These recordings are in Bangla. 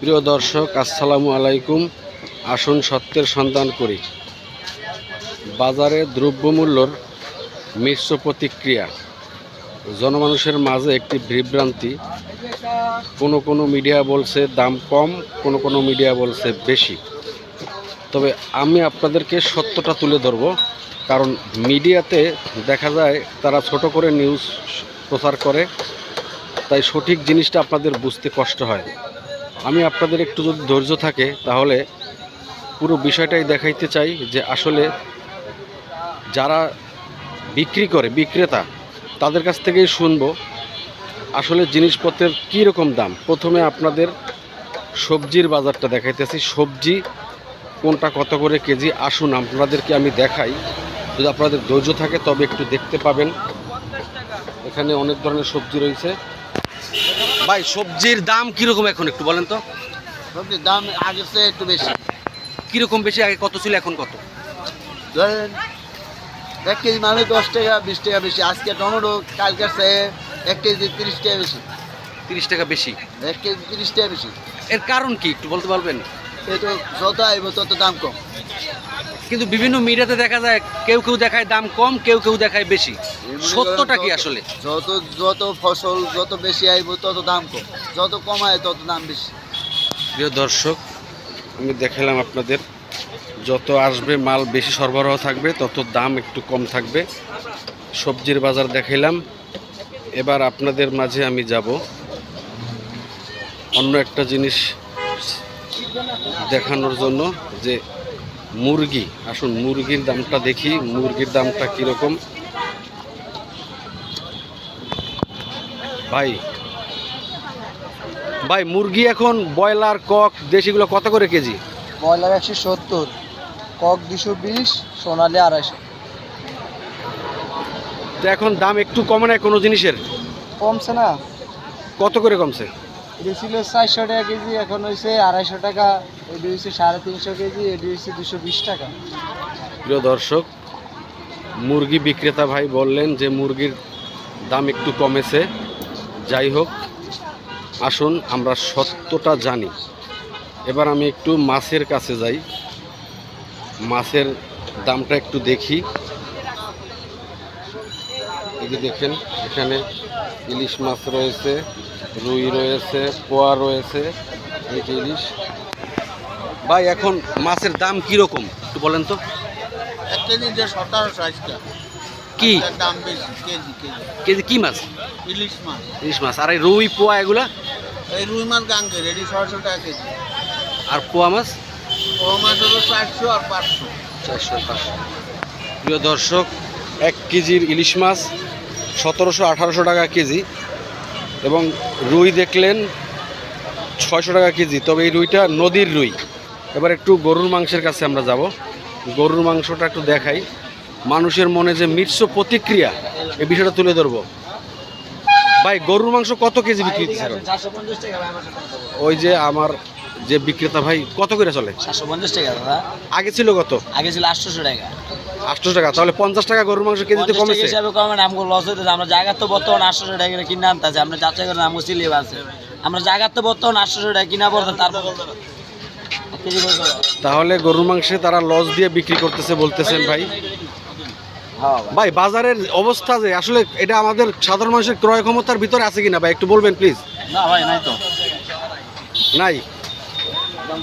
প্রিয় দর্শক, আসসালামু আলাইকুম। আসুন সত্যের সন্ধান করি। বাজারে দ্রব্যমূল্যর মিশ্র প্রতিক্রিয়া। জনমানুষের মাঝে একটি বিভ্রান্তি। কোনো কোনো মিডিয়া বলছে দাম কম, কোনো কোনো মিডিয়া বলছে বেশি। তবে আমি আপনাদেরকে সত্যটা তুলে ধরব। কারণ মিডিয়াতে দেখা যায়, তারা ছোট করে নিউজ প্রচার করে। তাই সঠিক জিনিসটা আপনাদের বুঝতে কষ্ট হয়। আমি আপনাদের একটু যদি ধৈর্য থাকে, তাহলে পুরো বিষয়টাই দেখাইতে চাই যে আসলে যারা বিক্রি করে, বিক্রেতা, তাদের কাছ থেকেই শুনব আসলে জিনিসপত্রের কী রকম দাম। প্রথমে আপনাদের সবজির বাজারটা দেখাইতেছি। সবজি কোনটা কত করে কেজি? আসুন আপনাদেরকে আমি দেখাই। যদি আপনাদের ধৈর্য থাকে, তবে একটু দেখতে পাবেন। এখানে অনেক ধরনের সবজি রয়েছে। ভাই সবজির দাম কীরকম এখন একটু বলেন তো? সবজির দাম আগের চেয়ে একটু বেশি। কীরকম বেশি? আগে কত ছিল এখন কত? ধরেন এক কেজি মানে দশ টাকা বিশ টাকা বেশি। আজকে টমেটো কালকের চেয়ে এক কেজি তিরিশ টাকা বেশি। তিরিশ টাকা বেশি। এক কেজি তিরিশ টাকা বেশি। এর কারণ কি একটু বলতে পারবেন? তো যত আইব তত দাম কম। কিন্তু বিভিন্ন মিডিয়াতে দেখা যায় কেউ কেউ দেখায় দাম কম কেউ কেউ দেখায় বেশি। সত্যটা কি আসলে? যত যত ফসল যত বেশি আইব তত দাম কম। যত কমায় তত দাম বেশি। প্রিয় দর্শক আমি দেখালাম আপনাদের যত আসবে মাল বেশি সরবরাহ থাকবে তত দাম একটু কম থাকবে। সবজির বাজার দেখাইলাম। এবার আপনাদের মাঝে আমি যাব। অন্য একটা জিনিস দেখানোর জন্য যে মুরগি আসুন মুরগির দামটা দেখি মুরগির দামটা কীরকম? ভাই ভাই মুরগি এখন ব্রয়লার কক দেশিগুলো কত করে কেজি? ব্রয়লার একশো সত্তর কক দুশো বিশ সোনালি আড়াইশো। তো এখন দাম একটু কমে না কোনো জিনিসের? কমছে না। কত করে কমছে? এটা ছিল চারশো টাকা কেজি, এখন হয়েছে আড়াইশো টাকা। এটি হয়েছে সাড়ে তিনশো কেজি, এটি হয়েছে দুশো বিশ টাকা। প্রিয় দর্শক, মুরগি বিক্রেতা ভাই বললেন যে মুরগির দাম একটু কমেছে। যাই হোক, আসুন আমরা সত্যটা জানি। এবার আমি একটু মাছের কাছে যাই। মাছের দামটা একটু দেখি। এই দেখেন, এখানে ইলিশ মাছ রয়েছে রুই রয়েছে পোয়া রয়েছে এই যে ইলিশ। ভাই এখন মাছের দাম কীরকম? একটু বলেন তো। কি? দাম বেশি কেজি কেজি। কেজি কি মাছ? ইলিশ মাছ। ইলিশ মাছ। আর এই রুই পোয়া এগুলা? এই রুই মাছ ছয়শো টাকা কেজি। আর পোয়া মাছ? ও মাছ হলো চারশো আর পাঁচশো। চারশো পাঁচশো। প্রিয় দর্শক এক কেজির ইলিশ মাছ সতেরোশো আঠারোশো টাকা কেজি এবং রুই দেখলেন ছয়শো টাকা কেজি। তবে এই রুইটা নদীর রুই। এবার একটু গরুর মাংসের কাছে আমরা যাব। গরুর মাংসটা একটু দেখাই। মানুষের মনে যে মিশ্র প্রতিক্রিয়া এই বিষয়টা তুলে ধরবো। ভাই গরুর মাংস কত কেজি বিক্রি হচ্ছে ওই যে আমার যে বিক্রেতা ভাই কত করে চলে? চারশো পঞ্চাশ টাকা দাদা। আগে ছিল কত? আগে ছিল আটশোশো টাকা। আটশো টাকা তাহলে পঞ্চাশ টাকা গরুর মাংস কেজিতে কমেছে। হিসাবে কমে না আমগুলো লস হইতেছে। আমরা জায়গার তো বর্তমান আটশোশো টাকা করে কিনে আনতেছে আমরা যাচাই করে আমগো সিলিয়ে আছে আমরা জায়গার তো বর্তমান আটশোশো টাকা কিনা পড়তো তারপর। তাহলে গরুর মাংসে তারা লস দিয়ে বিক্রি করতেছে বলতেছেন ভাই। হ্যাঁ। ভাই। ভাই বাজারের অবস্থা যে আসলে এটা আমাদের সাধারণ মানুষের ক্রয় ক্ষমতার ভিতরে আছে কিনা ভাই? একটু বলবেন প্লিজ না ভাই নাই তো। নাই?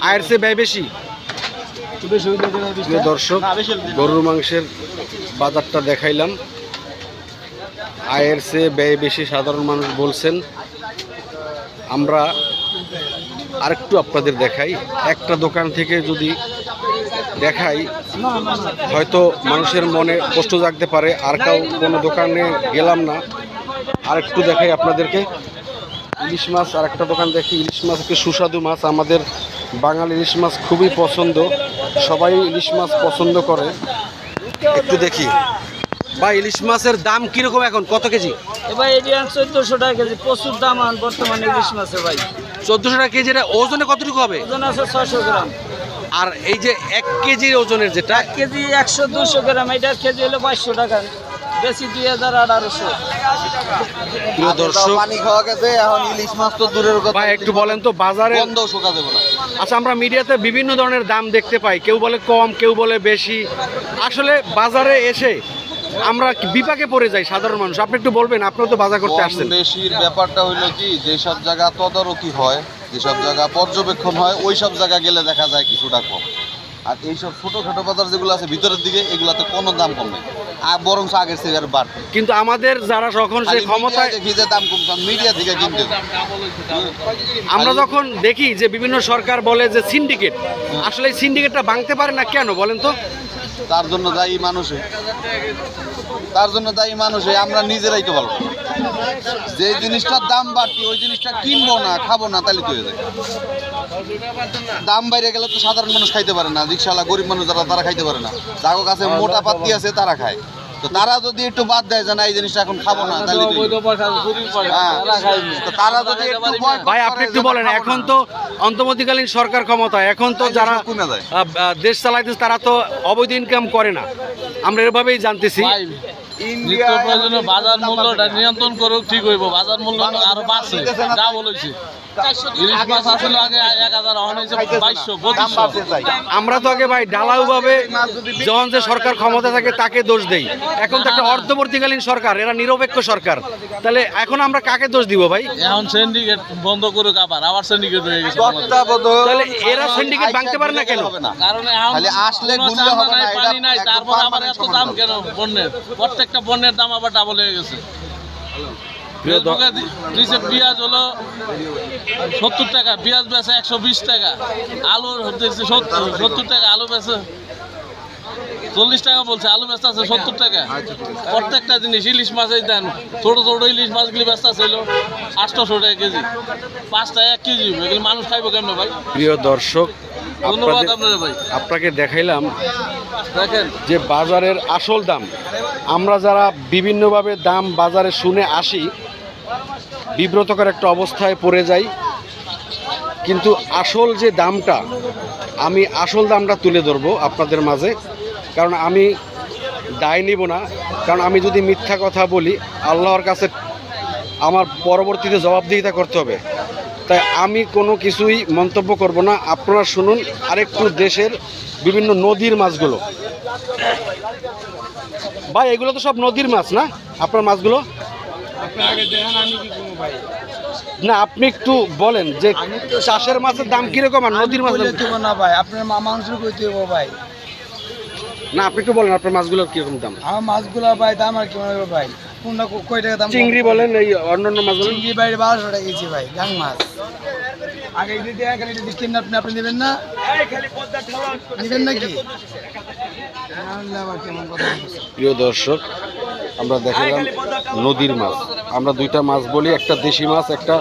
আয়ের চেয়ে ব্যয় বেশি? দর্শক হইলে দেবে। গরুর মাংসের বাজারটা দেখাইলাম। আয়ের চেয়ে ব্যয় বেশি সাধারণ মানুষ বলছেন। আমরা আরেকটু আপনাদের দেখাই। একটা দোকান থেকে যদি দেখাই। হয়তো মানুষের মনে কষ্ট জাগতে পারে। আর কাউ কোনো দোকানে গেলাম না। আর একটু দেখাই আপনাদেরকে। ইলিশ মাছ আর একটা দোকান দেখি। ইলিশ মাছ একটি সুস্বাদু মাছ। আমাদের বাঙালি ইলিশ মাছ খুবই পছন্দ। সবাই ইলিশ মাছ পছন্দ করে। একটু দেখি। ভাই ইলিশ মাছের দাম কীরকম এখন? কত কেজি? এবার এটি চোদ্দশো টাকা কেজি। প্রচুর দাম আন বর্তমানে ইলিশ মাছের ভাই। চোদ্দোশো টাকা কেজি এটা ওজনে কতটুকু হবে? ওজন আছে ছয়শো গ্রাম। আর এই যে এক কেজির ওজনের যেটা কেজি একশো দুশো গ্রাম। এটার কেজি হলো বাইশশো টাকা। বেশি দুই হাজার আঠারোশো প্রিয় দর্শক পানি খাওয়া গেছে এখন ইলিশ মাছ তো দূরের কথা। ভাই একটু বলেন তো বাজারে বন্ধ শোকা দেবো না। আচ্ছা আমরা মিডিয়াতে বিভিন্ন ধরনের দাম দেখতে পাই। কেউ বলে কম কেউ বলে বেশি। আসলে বাজারে এসে আমরা বিপাকে পড়ে যাই সাধারণ মানুষ। আপনি একটু বলবেন আপনিও তো বাজার করতে আসছেন। বেশির ব্যাপারটা হইল কি যেসব জায়গা তদারকি হয় যেসব জায়গা পর্যবেক্ষণ হয় ওই সব জায়গা গেলে দেখা যায় কিছুটা কম। আর এইসব ছোটোখাটো বাজার যেগুলো আছে ভিতরের দিকে এগুলোতে কোনো দাম কম নেই। আর বরং আগের থেকে আর বাড়বে। কিন্তু আমাদের যারা যখন সে খালি ক্ষমতায় দেখি যে দাম কম মিডিয়া থেকে কিনতে। আমরা যখন দেখি যে বিভিন্ন সরকার বলে যে সিন্ডিকেট আসলে এই সিন্ডিকেটটা ভাঙতে পারে না কেন বলেন তো? তার জন্য দায়ী মানুষে তার জন্য দায়ী মানুষে আমরা নিজেরাই তো ভালো। যে জিনিসটার দাম বাড়তি ওই জিনিসটা কিনবো না খাব না তাহলে তো দাম বাইরে গেলে তো সাধারণ মানুষ খাইতে পারে না রিক্সাওয়ালা গরিব মানুষ যারা তারা খাইতে পারে না। যার কাছে মোটা পাত্তি আছে তারা খায়। তো তারা যদি একটু বাদ দেয় যে না এই জিনিসটা এখন খাব না তাহলে হ্যাঁ। তারা যদি একটু ভাই আপনি একটু বলেন এখন তো অন্তর্বর্তীকালীন সরকার ক্ষমতায় এখন তো যারা দেশ চালাইতেছে তারা তো অবৈধ ইনকাম করে না। আমরা এভাবেই জানতেছি। নিত্য প্রয়োজনীয় বাজার মূল্যটা নিয়ন্ত্রণ করুক ঠিক হইব। বাজার মূল্য আরও বাড়ছে। যা বলেছি। ইলিশ মাছ আসলে আগে এক হাজার বাইশশো পঁচিশশো আমরা তো আগে ভাই ঢালাও ভাবে যখন যে সরকার ক্ষমতা থাকে তাকে দোষ দেই। এখন তো একটা অর্ধবর্তীকালীন সরকার এরা নিরপেক্ষ সরকার। তাহলে এখন আমরা কাকে দোষ দিব ভাই? এখন সিন্ডিকেট বন্ধ করুক আবার আবার সিন্ডিকেট হয়ে গেছে তাহলে এরা syndicate ভাঙতে পারে না কেন? কারণ আসলে নাই, পানি নাই তারপর আবার এত দাম কেন পণ্যের প্রত্যেকটা পণ্যের দাম আবার ডাবল হয়ে গেছে। প্রিয় দ- ফেসবুকে দি- দিছে পেঁয়াজ হলো সত্তর টাকা পেঁয়াজ বেচে একশো বিশ টাকা আলু দিচ্ছে সত্তর টাকা আলু বেচে চল্লিশ টাকা বলছে আলু ব্যস্ত আছে সত্তর টাকা। প্রত্যেকটা জিনিস ইলিশ মাছের দেন ছোট ছোট ইলিশ মাছগুলি ব্যস্ত ছিল আটশোশো টাকা কেজি। পাঁচটা এক কেজি এগুলি মানুষ খাইবো কেমনে ভাই? প্রিয় দর্শক ধন্যবাদ আপনাদের- ভাই। আপনাকে দেখাইলাম যে বাজারের আসল দাম, আমরা যারা বিভিন্নভাবে দাম বাজারে শুনে আসি, বিব্রতকর একটা অবস্থায় পড়ে যাই। কিন্তু আসল যে দামটা, আমি আসল দামটা তুলে ধরবো আপনাদের মাঝে, কারণ আমি দায় নিব না। কারণ আমি যদি মিথ্যা কথা বলি, আল্লাহর কাছে আমার পরবর্তীতে জবাবদিহিতা করতে হবে। তাই আমি কোনো কিছুই মন্তব্য করব না। আপনারা শুনুন আরেকটু দেশের বিভিন্ন নদীর মাছগুলো। ভাই এগুলো তো সব নদীর মাছ না? আপনার মাছগুলো? না আপনি একটু বলেন যে চাষের মাছের দাম কীরকম আর নদীর দাম? না ভাই আপনার মা মাংসের কই ভাই? না আপনি একটু বলেন আপনার মাছগুলোর কীরকম দাম? আমার মাছগুলো ভাই দাম আর হবে ভাই? কোনটা কয় টাকা দাম চিংড়ি বলেন এই অন্যান্য মাছ বলেন। চিংড়ি বাইরে বারোশো টাকা গেছি ভাই গাং মাছ। আগে খালি কিনে আপনি আপনি দেবেন না? নেবেন নাকি? কথা প্রিয় দর্শক আমরা দেখালাম নদীর মাছ। আমরা দুইটা মাছ বলি একটা দেশি মাছ একটা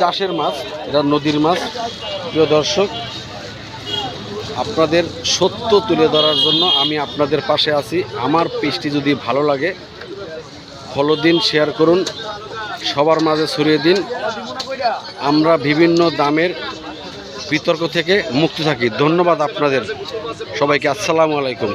চাষের মাছ এটা নদীর মাছ। প্রিয় দর্শক আপনাদের সত্য তুলে ধরার জন্য আমি আপনাদের পাশে আছি। আমার পেজটি যদি ভালো লাগে ফলো দিন শেয়ার করুন, সবার মাঝে ছড়িয়ে দিন। আমরা বিভিন্ন দামের বিতর্ক থেকে মুক্ত থাকি। ধন্যবাদ আপনাদের। সবাইকে আসসালামু আলাইকুম।